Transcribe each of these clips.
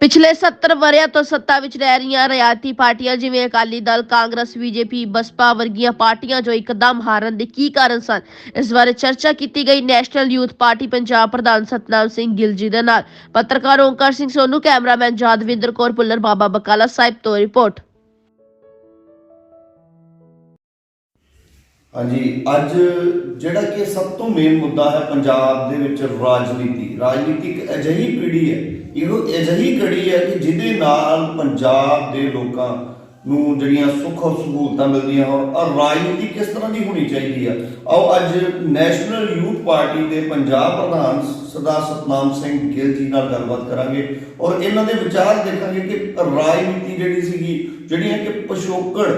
ਪਿਛਲੇ 70 ਵਰ੍ਹਿਆਂ ਤੋਂ ਸੱਤਾ ਵਿੱਚ ਰਹਿ ਰਹੀਆਂ ਰਿਆਇਤੀ ਪਾਰਟੀਆਂ ਜਿਵੇਂ ਅਕਾਲੀ ਦਲ, ਕਾਂਗਰਸ, ਬੀਜੇਪੀ, ਬਸਪਾ ਵਰਗੀਆਂ ਪਾਰਟੀਆਂ ਜੋ ਇੱਕਦਮ ਹਾਰਨ ਦੇ ਕੀ ਕਾਰਨ ਸਨ? ਇਸ ਬਾਰੇ ਚਰਚਾ ਕੀਤੀ ਗਈ ਨੈਸ਼ਨਲ ਯੂਥ ਪਾਰਟੀ ਪੰਜਾਬ ਪ੍ਰਧਾਨ ਸਤਨਾਮ ਸਿੰਘ ਗਿੱਲ ਜੀ ਦੇ ਨਾਲ। ਪੱਤਰਕਾਰ ਓਮਕਾਰ ਸਿੰਘ ਸੋਨੂ, ਕੈਮਰਾਮੈਨ ਜਾਦਵਿੰਦਰ ਕੌਰ ਪੁੱਲਰ ਬਾਬਾ ਬਕਾਲਾ ਸਾਹਿਬ ਤੋਂ ਰਿਪੋਰਟ। ਹਾਂਜੀ, ਅੱਜ ਜਿਹੜਾ ਕਿ ਸਭ ਤੋਂ ਮੇਨ ਮੁੱਦਾ ਹੈ ਪੰਜਾਬ ਦੇ ਵਿੱਚ ਰਾਜਨੀਤੀ। ਰਾਜਨੀਤੀ ਇੱਕ ਅਜਿਹੀ ਪੀੜ੍ਹੀ ਹੈ, ਇਹੋ ਅਜਿਹੀ ਕੜੀ ਹੈ ਕਿ ਜਿਹਦੇ ਨਾਲ ਪੰਜਾਬ ਦੇ ਲੋਕਾਂ ਨੂੰ ਜਿਹੜੀਆਂ ਸੁੱਖ ਔਰ ਸਹੂਲਤਾਂ ਮਿਲਦੀਆਂ ਹੋਣ ਔਰ ਰਾਜਨੀਤੀ ਕਿਸ ਤਰ੍ਹਾਂ ਦੀ ਹੋਣੀ ਚਾਹੀਦੀ ਆ ਆਓ, ਅੱਜ ਨੈਸ਼ਨਲ ਯੂਥ ਪਾਰਟੀ ਦੇ ਪੰਜਾਬ ਪ੍ਰਧਾਨ ਸਰਦਾਰ ਸਤਨਾਮ ਸਿੰਘ ਗਿੱਲ ਜੀ ਨਾਲ ਗੱਲਬਾਤ ਕਰਾਂਗੇ ਔਰ ਇਹਨਾਂ ਦੇ ਵਿਚਾਰ ਦੇਖਾਂਗੇ ਕਿ ਰਾਜਨੀਤੀ ਜਿਹੜੀ ਸੀਗੀ, ਜਿਹੜੀਆਂ ਕਿ ਪਿਛੋਕੜ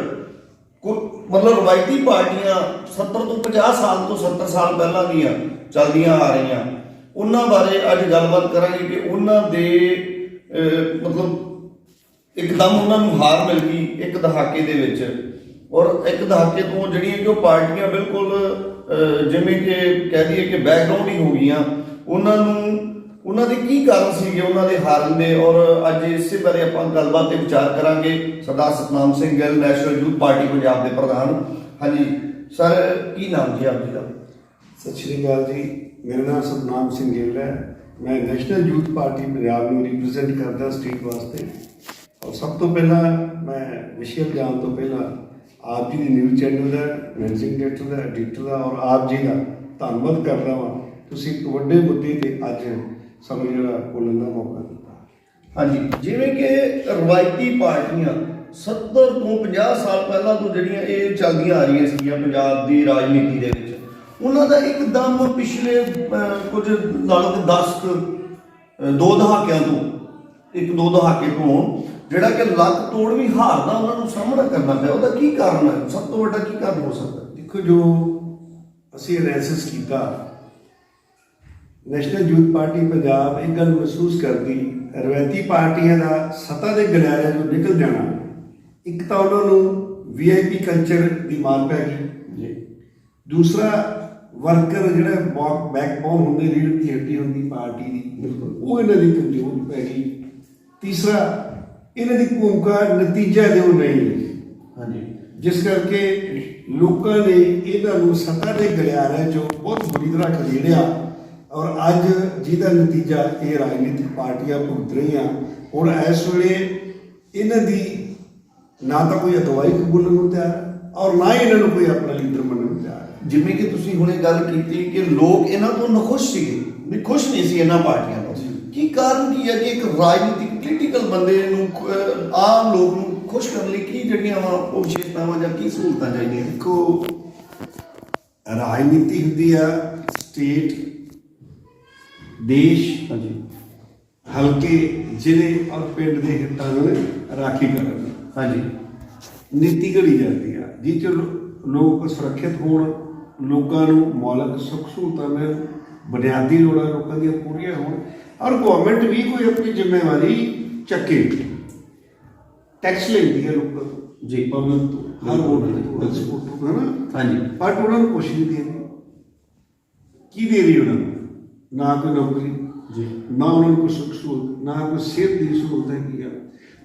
ਮਤਲਬ ਰਵਾਇਤੀ ਪਾਰਟੀਆਂ 70 ਤੋਂ 50 ਸਾਲ ਤੋਂ 70 ਸਾਲ ਪਹਿਲਾਂ ਦੀਆਂ ਚੱਲਦੀਆਂ ਆ ਰਹੀਆਂ। ਉਹਨਾਂ ਬਾਰੇ ਅੱਜ ਗੱਲਬਾਤ ਕਰਾਂਗੇ ਕਿ ਉਹਨਾਂ ਦੇ ਮਤਲਬ ਇੱਕਦਮ ਉਹਨਾਂ ਨੂੰ ਹਾਰ ਮਿਲ ਗਈ ਇੱਕ ਦਹਾਕੇ ਦੇ ਵਿੱਚ। ਔਰ ਇੱਕ ਦਹਾਕੇ ਤੋਂ ਜਿਹੜੀਆਂ ਜੋ ਪਾਰਟੀਆਂ ਬਿਲਕੁਲ ਜਿਵੇਂ ਕਿ ਕਹਿ ਦਈਏ ਕਿ ਬੈਕਗ੍ਰਾਉਂਡ ਹੀ ਹੋ ਗਈਆਂ, ਉਹਨਾਂ ਨੂੰ ਉਹਨਾਂ ਦੇ ਕੀ ਕਾਰਨ ਸੀਗੇ? ਉਹਨਾਂ ਦੇ ਹਾਰਨ ਦੇ ਔਰ ਅੱਜ ਇਸੇ ਬਾਰੇ ਆਪਾਂ ਗੱਲਬਾਤ ਤੇ ਵਿਚਾਰ ਕਰਾਂਗੇ। Sardar Satnam Singh Gill national youth party Punjab ਦੇ ਪ੍ਰਧਾਨ। ਹਾਂਜੀ, ਸਰ, ਕੀ ਨਾਮ ਜੀ ਆਪ ਜੀ ਦਾ? ਸਤਿ ਸ਼੍ਰੀ ਅਕਾਲ ਜੀ। ਮੇਰਾ ਨਾਮ ਸਤਨਾਮ ਸਿੰਘ ਗਿੱਲ ਹੈ। ਮੈਂ ਨੈਸ਼ਨਲ ਯੂਥ ਪਾਰਟੀ ਪੰਜਾਬ ਨੂੰ ਰਿਪਰੈਜ਼ੈਂਟ ਕਰਦਾ ਸਟੇਟ ਵਾਸਤੇ। ਔਰ ਸਭ ਤੋਂ ਪਹਿਲਾਂ ਮੈਂ ਵਿਸ਼ੇ ਜਾਣ ਤੋਂ ਪਹਿਲਾਂ ਆਪ ਜੀ ਦੀ ਨਿਊਜ਼ ਚੈਨਲ ਦਾ ਮੈਨੇਜਿੰਗ ਡਾਇਰੈਕਟਰ ਦਾ ਐਡੀਟਰ ਦਾ ਔਰ ਆਪ ਜੀ ਦਾ ਧੰਨਵਾਦ ਕਰਦਾ ਹਾਂ ਤੁਸੀਂ ਇੱਕ ਵੱਡੇ ਮੁੱਦੇ ਤੇ ਅੱਜ ਸਾਨੂੰ ਜਿਹੜਾ ਬੋਲਣ ਦਾ ਮੌਕਾ ਦਿੱਤਾ। ਹਾਂਜੀ, ਜਿਵੇਂ ਕਿ ਰਵਾਇਤੀ ਪਾਰਟੀਆਂ 70 ਤੋਂ 50 ਸਾਲ ਪਹਿਲਾਂ ਤੋਂ ਜਿਹੜੀਆਂ ਇਹ ਚੱਲਦੀਆਂ ਆ ਰਹੀਆਂ ਸੀਗੀਆਂ ਪੰਜਾਬ ਦੀ ਰਾਜਨੀਤੀ ਦੇ ਵਿੱਚ, ਉਹਨਾਂ ਦਾ ਇੱਕਦਮ ਪਿਛਲੇ ਕੁਝ ਲਾ ਲਓ ਕਿ 10 ਦੋ ਦਹਾਕਿਆਂ ਤੋਂ, ਇੱਕ ਦੋ ਦਹਾਕੇ ਤੋਂ ਜਿਹੜਾ ਕਿ ਲੱਕ ਤੋੜ ਵੀ ਹਾਰ ਦਾ ਉਹਨਾਂ ਨੂੰ ਸਾਹਮਣਾ ਕਰਨਾ ਪਿਆ। ਉਹਦਾ ਕੀ ਕਾਰਨ ਹੈ? ਸਭ ਤੋਂ ਵੱਡਾ ਕੀ ਕਾਰਨ ਹੋ ਸਕਦਾ? ਦੇਖੋ ਜੋ ਅਸੀਂ ਐਨਾਲਿਸਿਸ ਕੀਤਾ ਨੈਸ਼ਨਲ ਯੂਥ ਪਾਰਟੀ ਪੰਜਾਬ ਇਹ ਗੱਲ ਮਹਿਸੂਸ ਕਰਦੀ ਰਵਾਇਤੀ ਪਾਰਟੀਆਂ ਦਾ ਸੱਤਾ ਦੇ ਗਲਿਆਰੇ ਤੋਂ ਨਿਕਲ ਜਾਣਾ ਇੱਕ ਤਾਂ ਉਹਨਾਂ ਨੂੰ ਵੀਆਈਪੀ ਕਲਚਰ ਦੀ ਮਾਰ ਪੈ ਗਈ। ਜੀ। ਦੂਸਰਾ ਵਰਕਰ ਜਿਹੜਾ ਬੈਕਬੋਨ ਹੁੰਦੇ ਰੀੜ ਦੀ ਹੱਡੀ ਹੁੰਦੀ ਪਾਰਟੀ ਦੀ। ਉਹ ਇਹਨਾਂ ਦੀ ਕਮਜ਼ੋਰ ਪੈ ਗਈ। ਤੀਸਰਾ ਇਹਨਾਂ ਦੀ ਭੂਮਿਕਾ ਨਤੀਜਾ ਦਿਓ ਨਹੀਂ। ਹਾਂਜੀ। ਜਿਸ ਕਰਕੇ ਲੋਕਾਂ ਨੇ ਇਹਨਾਂ ਨੂੰ ਸੱਤਾ ਦੇ ਗਲਿਆਰੇ ਚੋਂ ਬਹੁਤ ਬੁਰੀ ਤਰ੍ਹਾਂ ਖਦੇੜਿਆ। ਔਰ ਅੱਜ ਜਿਹਦਾ ਨਤੀਜਾ ਇਹ ਰਾਜਨੀਤਿਕ ਪਾਰਟੀਆਂ ਭੁਗਤ ਰਹੀਆਂ ਹੁਣ ਇਸ ਵੇਲੇ ਇਹਨਾਂ ਦੀ ਨਾ ਤਾਂ ਕੋਈ ਅਗਵਾਈ ਕਬੂਲਣ ਨੂੰ ਤਿਆਰ ਔਰ ਨਾ ਹੀ ਇਹਨਾਂ ਨੂੰ ਕੋਈ ਆਪਣਾ ਲੀਡਰ ਮੰਨਣ ਨੂੰ ਤਿਆਰ ਜਿਵੇਂ ਕਿ ਤੁਸੀਂ ਹੁਣੇ ਗੱਲ ਕੀਤੀ ਕਿ ਲੋਕ ਇਹਨਾਂ ਤੋਂ ਨਖੁਸ਼ ਸੀਗੇ ਨਹੀਂ ਖੁਸ਼ ਨਹੀਂ ਸੀ ਇਹਨਾਂ ਪਾਰਟੀਆਂ ਤੋਂ। ਕੀ ਕਾਰਨ ਕੀ ਹੈ ਕਿ ਇੱਕ ਰਾਜਨੀਤਿਕ ਪੋਲੀਟੀਕਲ ਬੰਦੇ ਨੂੰ ਆਮ ਲੋਕ ਨੂੰ ਖੁਸ਼ ਕਰਨ ਲਈ ਕੀ ਜਿਹੜੀਆਂ ਵਾ ਉਹ ਵਿਸ਼ੇਸ਼ਤਾਵਾਂ ਜਾਂ ਕੀ ਸਹੂਲਤਾਂ ਚਾਹੀਦੀਆਂ ਦੇਖੋ ਰਾਜਨੀਤੀ ਹੁੰਦੀ ਆ ਸਟੇਟ ਦੇਸ਼ ਹਾਂਜੀ। ਹਲਕੇ ਜ਼ਿਲ੍ਹੇ ਔਰ ਪਿੰਡ ਦੇ ਹਿੱਤਾਂ ਨੂੰ ਰਾਖੀ ਕਰਨ ਹਾਂਜੀ। ਨੀਤੀ ਘੜੀ ਜਾਂਦੀ ਆ ਜਿਹ ਚ ਲੋਕ ਸੁਰੱਖਿਅਤ ਹੋਣ ਲੋਕਾਂ ਨੂੰ ਮੌਲਿਕ ਸੁੱਖ ਸਹੂਲਤਾਂ ਮਿਲਣ ਬੁਨਿਆਦੀ ਲੋੜਾਂ ਲੋਕਾਂ ਦੀਆਂ ਪੂਰੀਆਂ ਹੋਣ ਔਰ ਗਵਰਨਮੈਂਟ ਵੀ ਕੋਈ ਆਪਣੀ ਜ਼ਿੰਮੇਵਾਰੀ ਚੱਕੇ। ਟੈਕਸ ਲੈਂਦੀ ਹੈ ਲੋਕਾਂ ਤੋਂ ਜੀ। ਪਬਲਿਕ ਤੋਂ ਹਰ ਵੋਟ ਤੋਂ ਸਪੋਰਟ ਤੋਂ ਨਾ ਹਾਂਜੀ। ਬਟ ਉਹਨਾਂ ਨੂੰ ਕੁਛ ਨਹੀਂ ਦੇ ਰਹੀ ਕੀ ਦੇ ਰਹੀ ਉਹਨਾਂ ਨੂੰ? ਨਾ ਕੋਈ ਨੌਕਰੀ ਜੀ। ਨਾ ਉਹਨਾਂ ਨੂੰ ਕੋਈ ਸੁੱਖ ਸਹੂਲਤ ਨਾ ਕੋਈ ਸਿਹਤ ਦੀ ਸਹੂਲਤ ਹੈਗੀ ਆ।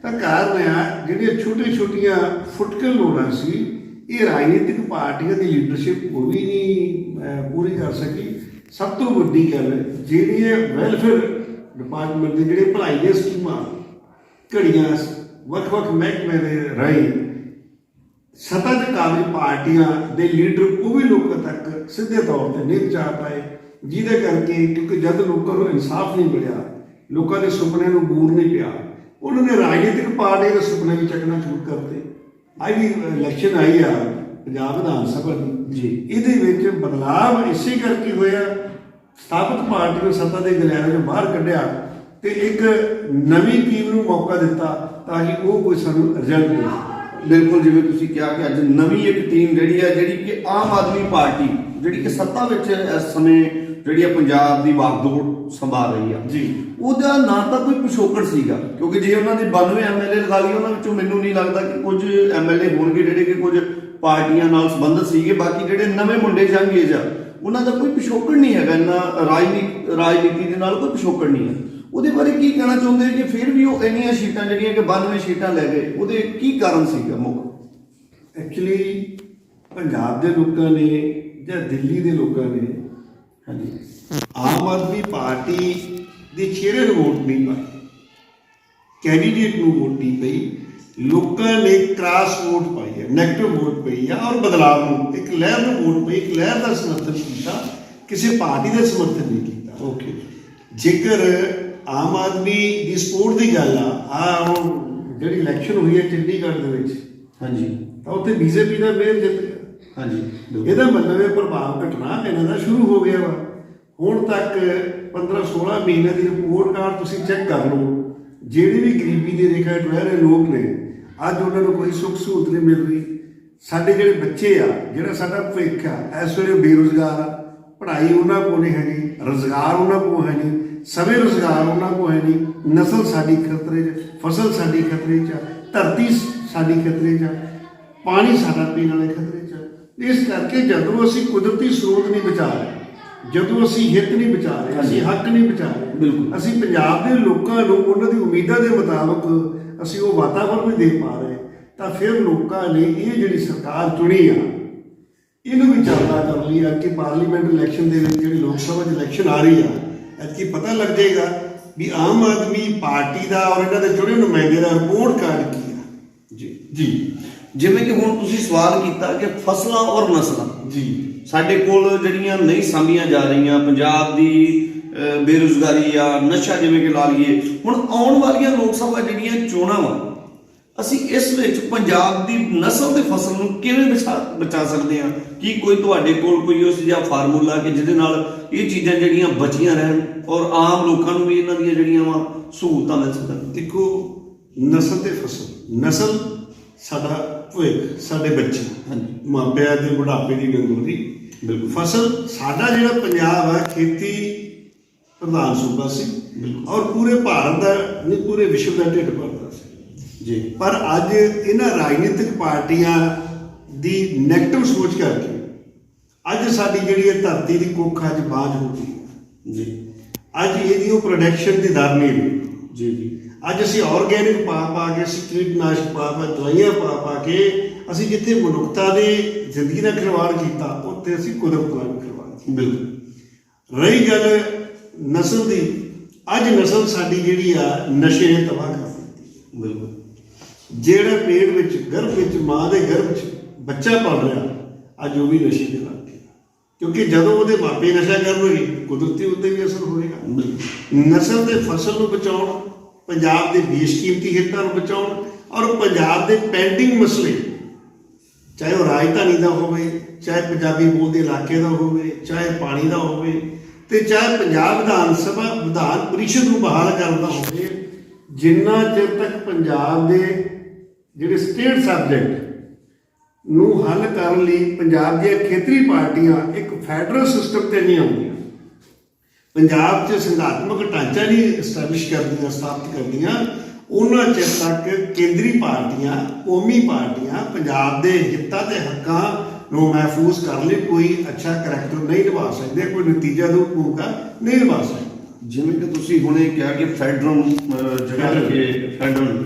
ਤਾਂ ਕਾਰਨ ਆ ਜਿਹੜੀਆਂ ਛੋਟੀਆਂ ਛੋਟੀਆਂ ਫੁਟਕਲ ਲੋੜਾਂ ਸੀ ਇਹ ਰਾਜਨੀਤਿਕ ਪਾਰਟੀਆਂ ਦੀ ਲੀਡਰਸ਼ਿਪ ਕੋਈ ਵੀ ਨਹੀਂ ਪੂਰੀ ਕਰ ਸਕੀ। ਸਭ ਤੋਂ ਵੱਡੀ ਗੱਲ ਜਿਹੜੀ ਵੈਲਫੇਅਰ ਡਿਪਾਰਟਮੈਂਟ ਦੇ ਜਿਹੜੇ ਭਲਾਈ ਦੀਆਂ ਸਕੀਮਾਂ ਘੜੀਆਂ ਵੱਖ-ਵੱਖ ਮਹਿਕਮੇ ਦੇ ਰਾਹੀਂ ਸੱਤਾ ਦੇ ਕਾਬਜ ਪਾਰਟੀਆਂ ਦੇ ਲੀਡਰ ਉਹ ਵੀ ਲੋਕਾਂ ਤੱਕ ਸਿੱਧੇ ਤੌਰ ਤੇ ਨਹੀਂ ਪਹੁੰਚਾ ਪਾਏ। ਜਿਹਦੇ ਕਰਕੇ ਕਿਉਂਕਿ ਜਦ ਲੋਕਾਂ ਨੂੰ ਇਨਸਾਫ ਨਹੀਂ ਮਿਲਿਆ ਲੋਕਾਂ ਦੇ ਸੁਪਨਿਆਂ ਨੂੰ ਬੂਰ ਨਹੀਂ ਪਿਆ ਉਹਨਾਂ ਨੇ ਰਾਜਨੀਤਿਕ ਪਾਰਟੀ ਦੇ ਸੁਪਨੇ ਵੀ ਚੱਕਣਾ ਸ਼ੁਰੂ ਕਰਤੇ। ਅੱਜ ਵੀ ਇਲੈਕਸ਼ਨ ਆਈ ਆ ਪੰਜਾਬ ਵਿਧਾਨ ਸਭਾ ਦੀ। ਜੀ। ਇਹਦੇ ਵਿੱਚ ਬਦਲਾਅ ਇਸੇ ਕਰਕੇ ਹੋਇਆ ਸਥਾਪਿਤ ਪਾਰਟੀ ਨੂੰ ਸੱਤਾ ਦੇ ਗਲਿਆਰੇ ਚੋਂ ਬਾਹਰ ਕੱਢਿਆ ਤੇ ਇੱਕ ਨਵੀਂ ਟੀਮ ਨੂੰ ਮੌਕਾ ਦਿੱਤਾ ਤਾਂ ਕਿ ਉਹ ਕੋਈ ਸਾਨੂੰ ਰਿਜ਼ਲਟ ਦੇ ਬਿਲਕੁਲ ਜਿਵੇਂ ਤੁਸੀਂ ਕਿਹਾ ਕਿ ਅੱਜ ਨਵੀਂ ਇੱਕ ਟੀਮ ਜਿਹੜੀ ਹੈ ਜਿਹੜੀ ਕਿ ਆਮ ਆਦਮੀ ਪਾਰਟੀ ਜਿਹੜੀ ਕਿ ਸੱਤਾ ਵਿੱਚ ਇਸ ਸਮੇਂ ਜਿਹੜੀ ਹੈ ਪੰਜਾਬ ਦੀ ਵਾਗਡੋਰ ਸੰਭਾਲ ਰਹੀ ਆ। ਜੀ। ਉਹਦਾ ਨਾ ਤਾਂ ਕੋਈ ਪਿਛੋਕੜ ਸੀਗਾ ਕਿਉਂਕਿ ਜੇ ਉਹਨਾਂ ਦੇ 92 ਐਮਐਲਏ ਲਗਾ ਲਈ ਉਹਨਾਂ ਵਿੱਚੋਂ ਮੈਨੂੰ ਨਹੀਂ ਲੱਗਦਾ ਕਿ ਕੁਝ ਐਮਐਲਏ ਹੋਣਗੇ ਜਿਹੜੇ ਕਿ ਕੁਝ ਪਾਰਟੀਆਂ ਨਾਲ ਸੰਬੰਧਿਤ ਸੀਗੇ। ਬਾਕੀ ਜਿਹੜੇ ਨਵੇਂ ਮੁੰਡੇ ਜੰਗੇਜ ਆ ਉਹਨਾਂ ਦਾ ਕੋਈ ਪਿਛੋਕੜ ਨਹੀਂ ਹੈਗਾ ਇੰਨਾ ਰਾਜਨੀਤੀ ਰਾਜਨੀਤੀ ਦੇ ਨਾਲ ਕੋਈ ਪਿਛੋਕੜ ਨਹੀਂ ਹੈ। ਉਹਦੇ ਬਾਰੇ ਕੀ ਕਹਿਣਾ ਚਾਹੁੰਦੇ ਕਿ ਫਿਰ ਵੀ ਉਹ ਇੰਨੀਆਂ ਸੀਟਾਂ ਜਿਹੜੀਆਂ ਕਿ 92 ਸੀਟਾਂ ਲੈ ਗਏ ਉਹਦੇ ਕੀ ਕਾਰਨ ਸੀਗਾ ਮੁੱਖ? ਐਕਚੁਅਲੀ ਪੰਜਾਬ ਦੇ ਲੋਕਾਂ ਨੇ ਜਾਂ ਦਿੱਲੀ ਦੇ ਲੋਕਾਂ ਨੇ ਆਮ ਆਦਮੀ ਪਾਰਟੀ ਦੇ ਚਿਹਰੇ ਨੂੰ ਵੋਟ ਨਹੀਂ ਪਾਈ। ਕੈਂਡੀਡੇਟ ਨੂੰ ਵੋਟ ਨਹੀਂ ਪਈ। ਲੋਕਾਂ ਨੇ ਕ੍ਰਾਸ ਵੋਟ ਪਾਈ ਹੈ ਨੈਗੇਟਿਵ ਵੋਟ ਪਈ ਹੈ ਔਰ ਬਦਲਾਅ ਨੂੰ ਇੱਕ ਲਹਿਰ ਨੂੰ ਵੋਟ ਪਈ ਇੱਕ ਲਹਿਰ ਦਾ ਸਮਰਥਨ ਕੀਤਾ ਕਿਸੇ ਪਾਰਟੀ ਦਾ ਸਮਰਥਨ ਨਹੀਂ ਕੀਤਾ। ਓਕੇ ਜੇਕਰ ਆਮ ਆਦਮੀ ਦੀ ਸਪੋਰਟ ਦੀ ਗੱਲ ਆ ਆ ਜਿਹੜੀ ਇਲੈਕਸ਼ਨ ਹੋਈ ਹੈ ਚੰਡੀਗੜ੍ਹ ਦੇ ਵਿੱਚ ਹਾਂਜੀ। ਤਾਂ ਉੱਥੇ ਬੀਜੇਪੀ ਦਾ ਮੇਅਰ ਜਿੱਤ ਹਾਂਜੀ। ਇਹਦਾ ਮਤਲਬ ਇਹ ਪ੍ਰਭਾਵ ਘਟਣਾ ਇਹਨਾਂ ਦਾ ਸ਼ੁਰੂ ਹੋ ਗਿਆ ਵਾ। ਹੁਣ ਤੱਕ 15 16 ਮਹੀਨੇ ਦੀ ਰਿਪੋਰਟ ਕਾਰਡ ਤੁਸੀਂ ਚੈੱਕ ਕਰ ਲਓ। ਜਿਹੜੇ ਵੀ ਗਰੀਬੀ ਦੀ ਰੇਖਾ ਹੇਠ ਰਹਿ ਰਹੇ ਲੋਕ ਨੇ ਅੱਜ ਉਹਨਾਂ ਨੂੰ ਕੋਈ ਸੁੱਖ ਸਹੂਲਤ ਨਹੀਂ ਮਿਲ ਰਹੀ। ਸਾਡੇ ਜਿਹੜੇ ਬੱਚੇ ਆ ਜਿਹੜਾ ਸਾਡਾ ਭਵਿੱਖ ਆ ਇਸ ਵੇਲੇ ਬੇਰੁਜ਼ਗਾਰ ਆ। ਪੜ੍ਹਾਈ ਉਹਨਾਂ ਕੋਲ ਨਹੀਂ ਹੈਗੀ ਰੁਜ਼ਗਾਰ ਉਹਨਾਂ ਕੋਲ ਹੈ ਨਹੀਂ ਸਵੇ ਰੁਜ਼ਗਾਰ ਉਹਨਾਂ ਕੋਲ ਹੈ ਨਹੀਂ। ਨਸਲ ਸਾਡੀ ਖਤਰੇ 'ਚ ਫਸਲ ਸਾਡੀ ਖਤਰੇ 'ਚ ਆ, ਧਰਤੀ ਸਾਡੀ ਖਤਰੇ 'ਚ ਆ, ਪਾਣੀ ਸਾਡਾ ਪੀਣ ਵਾਲੇ ਖਤਰੇ 'ਚ ਆ। ਇਸ ਕਰਕੇ ਜਦੋਂ ਅਸੀਂ ਕੁਦਰਤੀ ਸਰੋਤ ਨਹੀਂ ਬਚਾ ਰਹੇ ਜਦੋਂ ਅਸੀਂ ਹਿੱਤ ਨਹੀਂ ਬਚਾ ਰਹੇ ਅਸੀਂ ਹੱਕ ਨਹੀਂ ਬਚਾ ਰਹੇ ਬਿਲਕੁਲ। ਅਸੀਂ ਪੰਜਾਬ ਦੇ ਲੋਕਾਂ ਨੂੰ ਉਹਨਾਂ ਦੀ ਉਮੀਦਾਂ ਦੇ ਮੁਤਾਬਕ ਅਸੀਂ ਉਹ ਵਾਤਾਵਰਣ ਨਹੀਂ ਦੇ ਪਾ ਰਹੇ ਤਾਂ ਫਿਰ ਲੋਕਾਂ ਨੇ ਇਹ ਜਿਹੜੀ ਸਰਕਾਰ ਚੁਣੀ ਆ ਇਹਨੂੰ ਵੀ ਚੱਲਦਾ ਕਰ ਲਈ ਆ ਕਿ ਪਾਰਲੀਮੈਂਟ ਇਲੈਕਸ਼ਨ ਦੇ ਵਿੱਚ ਜਿਹੜੀ ਲੋਕ ਸਭਾ ਦੀ ਇਲੈਕਸ਼ਨ ਆ ਰਹੀ ਆ ਐਤਕੀ ਪਤਾ ਲੱਗ ਜਾਏਗਾ ਵੀ ਆਮ ਆਦਮੀ ਪਾਰਟੀ ਦਾ ਔਰ ਇਹਨਾਂ ਦੇ ਚੁਣੇ ਨੁਮਾਇੰਦੇ ਦਾ ਰਿਪੋਰਟ ਕਾਰਡ ਕੀ ਆ। ਜੀ। ਜੀ। ਜਿਵੇਂ ਕਿ ਹੁਣ ਤੁਸੀਂ ਸਵਾਲ ਕੀਤਾ ਕਿ ਫਸਲਾਂ ਔਰ ਨਸਲਾਂ। ਜੀ। ਸਾਡੇ ਕੋਲ ਜਿਹੜੀਆਂ ਨਹੀਂ ਸਾਂਭੀਆਂ ਜਾ ਰਹੀਆਂ ਪੰਜਾਬ ਦੀ ਬੇਰੁਜ਼ਗਾਰੀ ਆ ਨਸ਼ਾ ਜਿਵੇਂ ਕਿ ਲਾ ਲਈਏ ਹੁਣ ਆਉਣ ਵਾਲੀਆਂ ਲੋਕ ਸਭਾ ਜਿਹੜੀਆਂ ਚੋਣਾਂ ਵਾ ਅਸੀਂ ਇਸ ਵਿੱਚ ਪੰਜਾਬ ਦੀ ਨਸਲ ਤੇ ਫਸਲ ਨੂੰ ਕਿਵੇਂ ਬਚਾ ਬਚਾ ਸਕਦੇ ਹਾਂ? ਕੀ ਕੋਈ ਤੁਹਾਡੇ ਕੋਲ ਕੋਈ ਉਸ ਜਿਹਾ ਫਾਰਮੂਲਾ ਕਿ ਜਿਹਦੇ ਨਾਲ ਇਹ ਚੀਜ਼ਾਂ ਜਿਹੜੀਆਂ ਬਚੀਆਂ ਰਹਿਣ ਔਰ ਆਮ ਲੋਕਾਂ ਨੂੰ ਵੀ ਇਹਨਾਂ ਦੀਆਂ ਜਿਹੜੀਆਂ ਵਾ ਸਹੂਲਤਾਂ ਮਿਲ ਸਕਣ? ਦੇਖੋ ਨਸਲ ਤੇ ਫਸਲ। ਨਸਲ ਸਾਡਾ ਭਵਿੱਖ ਸਾਡੇ ਬੱਚੇ। ਹਾਂਜੀ। ਮਾਪਿਆਂ ਦੇ ਬੁਢਾਪੇ ਦੀ ਗੰਗੋਰੀ ਬਿਲਕੁਲ। ਫਸਲ ਸਾਡਾ ਜਿਹੜਾ ਪੰਜਾਬ ਹੈ ਖੇਤੀ ਪ੍ਰਧਾਨ ਸੂਬਾ ਸੀ। ਬਿਲਕੁਲ। ਔਰ ਪੂਰੇ ਭਾਰਤ ਦਾ ਨਹੀਂ ਪੂਰੇ ਵਿਸ਼ਵ ਦਾ ਢਿੱਡ ਭਰਦਾ ਸੀ। ਜੀ। ਪਰ ਅੱਜ ਇਹਨਾਂ ਰਾਜਨੀਤਿਕ ਪਾਰਟੀਆਂ ਦੀ ਨੈਗੇਟਿਵ ਸੋਚ ਕਰਕੇ ਅੱਜ ਸਾਡੀ ਜਿਹੜੀ ਇਹ ਧਰਤੀ ਦੀ ਕੁੱਖ ਅੱਜ ਬਾਝ ਹੋ ਗਈ। ਜੀ। ਅੱਜ ਇਹਦੀ ਉਹ ਪ੍ਰੋਡਕਸ਼ਨ ਦੀ ਦਰ ਨਹੀਂ ਜੀ ਜੀ। ਅੱਜ ਅਸੀਂ ਆਰਗੈਨਿਕ ਪਾ ਪਾ ਕੇ ਅਸੀਂ ਕੀਟਨਾਸ਼ਕ ਪਾ ਪਾ ਦਵਾਈਆਂ ਪਾ ਪਾ ਕੇ ਅਸੀਂ ਜਿੱਥੇ ਮਨੁੱਖਤਾ ਦੀ ਜ਼ਿੰਦਗੀ ਨਾਲ ਖਿਲਵਾੜ ਕੀਤਾ ਉੱਥੇ ਅਸੀਂ ਕੁਦਰਤ ਨਾਲ ਖਿਲਵਾੜ ਕੀਤਾ। ਬਿਲਕੁਲ। ਰਹੀ ਗੱਲ ਨਸਲ ਦੀ ਅੱਜ ਨਸਲ ਸਾਡੀ ਜਿਹੜੀ ਆ ਨਸ਼ੇ ਨੇ ਤਬਾਹ ਕਰ ਦਿੱਤੀ। ਬਿਲਕੁਲ। ਜਿਹੜਾ ਪੇਟ ਵਿੱਚ ਗਰਭ ਵਿੱਚ ਮਾਂ ਦੇ ਗਰਭ ਵਿੱਚ ਬੱਚਾ ਪਲ ਰਿਹਾ ਅੱਜ ਉਹ ਵੀ ਨਸ਼ੇ ਦੇ ਲੱਗ। ਗਿਆ ਕਿਉਂਕਿ ਜਦੋਂ ਉਹਦੇ ਮਾਪੇ ਨਸ਼ਾ ਕਰਨਗੇ ਕੁਦਰਤੀ ਉੱਤੇ ਵੀ ਅਸਰ ਹੋਵੇਗਾ। ਬਿਲਕੁਲ। ਨਸਲ ਤੇ ਫਸਲ ਨੂੰ ਬਚਾਉਣ ਪੰਜਾਬ ਦੇ ਬੇਸ਼ਕੀਮਤੀ ਹਿੱਤਾਂ ਨੂੰ ਬਚਾਉਣ ਔਰ ਪੰਜਾਬ ਦੇ ਪੈਂਡਿੰਗ ਮਸਲੇ, ਚਾਹੇ ਉਹ ਰਾਜਧਾਨੀ ਦਾ ਹੋਵੇ, ਚਾਹੇ ਪੰਜਾਬੀ ਬੋਲਦੇ ਇਲਾਕੇ ਦਾ ਹੋਵੇ, ਚਾਹੇ ਪਾਣੀ ਦਾ ਹੋਵੇ ਤੇ ਚਾਹੇ ਪੰਜਾਬ ਵਿਧਾਨ ਸਭਾ, ਵਿਧਾਨ ਪਰਿਸ਼ਦ ਨੂੰ ਬਹਾਲ ਕਰਨ ਦਾ ਹੋਵੇ, ਜਿੰਨਾ ਚਿਰ ਤੱਕ ਪੰਜਾਬ ਦੇ ਜਿਹੜੇ ਸਟੇਟ ਸਬਜੈਕਟ ਨੂੰ ਹੱਲ ਕਰਨ ਲਈ ਪੰਜਾਬ ਦੀਆਂ ਖੇਤਰੀ ਪਾਰਟੀਆਂ ਇੱਕ ਫੈਡਰਲ ਸਿਸਟਮ ਤੇ ਨਹੀਂ ਆਉਂਦੀਆਂ ਪੰਜਾਬ 'ਚ ਸੰਘਾਤਮਕ ਢਾਂਚਾ ਨਹੀਂ ਐਸਟੈਬਲਿਸ਼ ਕਰਦੀਆਂ ਸਥਾਪਿਤ ਕਰਦੀਆਂ ਉਹਨਾਂ ਚਿਰ ਤੱਕ ਕੇਂਦਰੀ ਪਾਰਟੀਆਂ ਕੌਮੀ ਪਾਰਟੀਆਂ ਪੰਜਾਬ ਦੇ ਹਿੱਤਾਂ ਤੇ ਹੱਕਾਂ ਨੂੰ ਮਹਿਫੂਜ਼ ਕਰਨ ਲਈ ਕੋਈ ਅੱਛਾ ਕਰੈਕਟਰ ਨਹੀਂ ਨਿਭਾ ਸਕਦੇ ਕੋਈ ਨਤੀਜਾ ਦੋ ਭੂਮਿਕਾ ਨਹੀਂ ਨਿਭਾ ਸਕਦੇ ਜਿਵੇਂ ਕਿ ਤੁਸੀਂ ਹੁਣੇ ਕਿਹਾ ਕਿ ਫੈਡਰਲ Federal। ਕਿ ਫੈਡਰਲ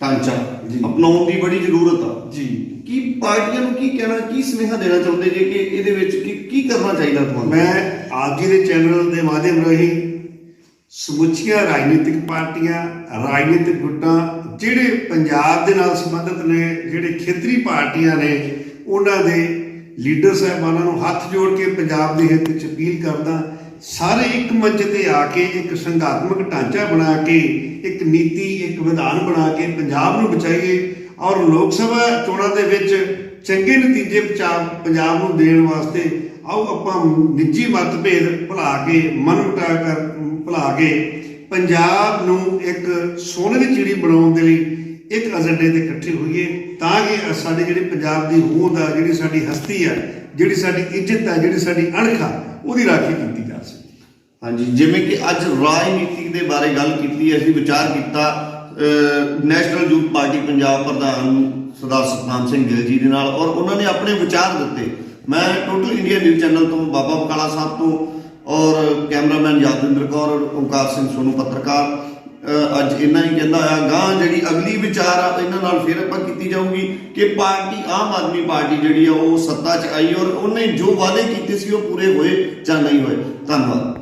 ਢਾਂਚਾ ਜੀ। ਅਪਣਾਉਣ ਦੀ ਬੜੀ ਜ਼ਰੂਰਤ ਆ ਜੀ ਕੀ ਪਾਰਟੀਆਂ ਨੂੰ ਕੀ ਕਹਿਣਾ ਕੀ ਸੁਨੇਹਾ ਦੇਣਾ ਚਾਹੁੰਦੇ ਜੇ ਕਿ ਇਹਦੇ ਵਿੱਚ ਕੀ ਕੀ ਕਰਨਾ ਚਾਹੀਦਾ ਤੁਹਾਨੂੰ ਮੈਂ ਆਪ ਜੀ ਦੇ ਚੈਨਲ ਦੇ ਮਾਧਿਅਮ ਰਾਹੀਂ ਸਮੁੱਚੀਆਂ ਰਾਜਨੀਤਿਕ ਪਾਰਟੀਆਂ, ਰਾਜਨੀਤਿਕ ਗੁੱਟਾਂ, ਜਿਹੜੇ ਪੰਜਾਬ ਦੇ ਨਾਲ ਸੰਬੰਧਿਤ ਨੇ, ਜਿਹੜੇ ਖੇਤਰੀ ਪਾਰਟੀਆਂ ਨੇ, ਉਹਨਾਂ ਦੇ ਲੀਡਰ ਸਾਹਿਬਾਨਾਂ ਨੂੰ ਹੱਥ ਜੋੜ ਕੇ ਪੰਜਾਬ ਦੇ ਹਿੱਤ ਵਿੱਚ ਅਪੀਲ ਕਰਦਾ, ਸਾਰੇ ਇੱਕ ਮੰਚ ਤੇ ਆ ਕੇ, ਇੱਕ ਸੰਘਾਤਮਕ ਢਾਂਚਾ ਬਣਾ ਕੇ, ਇੱਕ ਨੀਤੀ, ਇੱਕ ਵਿਧਾਨ ਬਣਾ ਕੇ ਪੰਜਾਬ ਨੂੰ ਬਚਾਈਏ ਔਰ ਲੋਕ ਸਭਾ ਚੋਣਾਂ ਦੇ ਵਿੱਚ ਚੰਗੇ ਨਤੀਜੇ ਪੰਜਾਬ ਪੰਜਾਬ ਨੂੰ ਦੇਣ ਵਾਸਤੇ ਆਓ ਆਪਾਂ ਨਿੱਜੀ ਮਤਭੇਦ ਭੁਲਾ ਕੇ, ਮਨ ਮਟਾ ਕਰ, ਭੁਲਾ ਕੇ ਪੰਜਾਬ ਨੂੰ ਇੱਕ ਸੋਨੇ ਦੀ ਚਿੜੀ ਬਣਾਉਣ ਦੇ ਲਈ ਇੱਕ ਏਜੰਡੇ ਤੇ ਇਕੱਠੇ ਹੋਈਏ ਤਾਂ ਕਿ ਸਾਡੇ ਜਿਹੜੇ ਪੰਜਾਬ ਦੀ ਹੋਂਦ ਆ, ਜਿਹੜੀ ਸਾਡੀ ਹਸਤੀ ਆ, ਜਿਹੜੀ ਸਾਡੀ ਇੱਜ਼ਤ ਆ, ਜਿਹੜੀ ਸਾਡੀ ਅਣਖ ਆ, ਉਹਦੀ ਰਾਖੀ ਕੀਤੀ ਜਾ ਸਕੇ। ਹਾਂਜੀ, ਜਿਵੇਂ ਕਿ ਅੱਜ ਰਾਜਨੀਤੀ ਦੇ ਬਾਰੇ ਗੱਲ ਕੀਤੀ, ਅਸੀਂ ਵਿਚਾਰ ਕੀਤਾ ਨੈਸ਼ਨਲ ਯੂਥ ਪਾਰਟੀ ਪੰਜਾਬ ਪ੍ਰਧਾਨ ਸਰਦਾਰ ਸਤਨਾਮ ਸਿੰਘ ਗਿੱਲ ਜੀ ਦੇ ਨਾਲ ਔਰ ਉਹਨਾਂ ਨੇ ਆਪਣੇ ਵਿਚਾਰ ਦਿੱਤੇ। ਮੈਂ ਟੋਟਲ ਇੰਡੀਆ ਨਿਊਜ਼ ਚੈਨਲ ਤੋਂ ਬਾਬਾ ਬਕਾਲਾ ਸਾਹਿਬ ਤੋਂ ਔਰ ਕੈਮਰਾਮੈਨ ਯਾਦਵਿੰਦਰ ਕੌਰ ਔਰ ਓਂਕਾਰ ਸਿੰਘ ਸੋਨੂ ਪੱਤਰਕਾਰ ਅੱਜ ਇਹਨਾਂ ਹੀ ਕਹਿੰਦਾ ਆ, ਗਾਂ ਜਿਹੜੀ ਅਗਲੀ ਵਿਚਾਰ ਆ, ਇਹਨਾਂ ਨਾਲ ਫਿਰ ਆਪਾਂ ਕੀਤੀ ਜਾਊਗੀ ਕਿ ਪਾਰਟੀ, ਆਮ ਆਦਮੀ ਪਾਰਟੀ ਜਿਹੜੀ ਆ, ਉਹ ਸੱਤਾ 'ਚ ਆਈ ਔਰ ਉਹਨੇ ਜੋ ਵਾਅਦੇ ਕੀਤੇ ਸੀ, ਉਹ ਪੂਰੇ ਹੋਏ ਜਾਂ ਨਹੀਂ ਹੋਏ। ਧੰਨਵਾਦ।